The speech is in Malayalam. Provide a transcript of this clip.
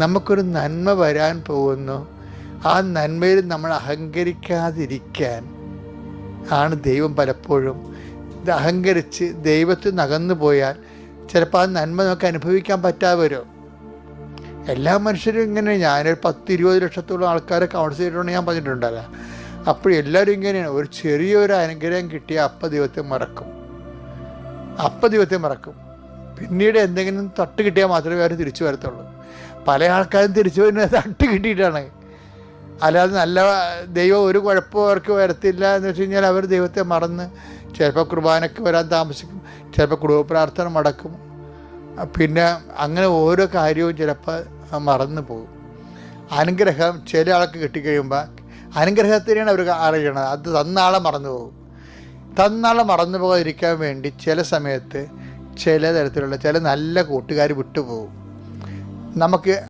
നമുക്കൊരു നന്മ വരാൻ പോകുന്നു. ആ നന്മയിൽ നമ്മൾ അഹങ്കരിക്കാതിരിക്കാൻ ആണ് ദൈവം പലപ്പോഴും അഹങ്കരിച്ച് ദൈവത്തിൽ നകന്നു പോയാൽ ചിലപ്പോൾ ആ നന്മ നമുക്ക് അനുഭവിക്കാൻ പറ്റാതെ വരും. എല്ലാ മനുഷ്യരും ഇങ്ങനെ. ഞാനൊരു പത്ത് ഇരുപത് ലക്ഷത്തോളം ആൾക്കാരെ കൗൺസിൽ ചെയ്തിട്ടുണ്ട് ഞാൻ പറഞ്ഞിട്ടുണ്ടല്ലോ. അപ്പോൾ എല്ലാവരും ഇങ്ങനെയാണ്. ഒരു ചെറിയൊരു അനുഗ്രഹം കിട്ടിയാൽ അപ്പം ദൈവത്തെ മറക്കും. അപ്പം ദൈവത്തെ മറക്കും. പിന്നീട് എന്തെങ്കിലും തട്ട് കിട്ടിയാൽ മാത്രമേ അവർ തിരിച്ചു വരത്തുള്ളൂ. പല ആൾക്കാരും തിരിച്ചു വരുന്നത് തട്ട് കിട്ടിയിട്ടാണ്. അല്ലാതെ നല്ല ദൈവം ഒരു കുഴപ്പവും അവർക്ക് വരത്തില്ല എന്ന് വെച്ച് കഴിഞ്ഞാൽ അവർ ദൈവത്തെ മറന്ന് ചിലപ്പോൾ കുർബാനയ്ക്ക് വരാൻ താമസിക്കും ചിലപ്പോൾ കുടുംബ പ്രാർത്ഥന മടക്കും. പിന്നെ അങ്ങനെ ഓരോ കാര്യവും ചിലപ്പോൾ മറന്നു പോകും. അനുഗ്രഹം ചില ആൾക്ക് കിട്ടിക്കഴിയുമ്പോൾ അനുഗ്രഹത്തിനെയാണ് അവർ അറിയണത്. അത് തന്നാളെ മറന്നു പോകും. തന്നാളെ മറന്നു പോകാതിരിക്കാൻ വേണ്ടി ചില സമയത്ത് ചില തരത്തിലുള്ള ചില നല്ല കൂട്ടുകാർ വിട്ടുപോകും. നമുക്ക്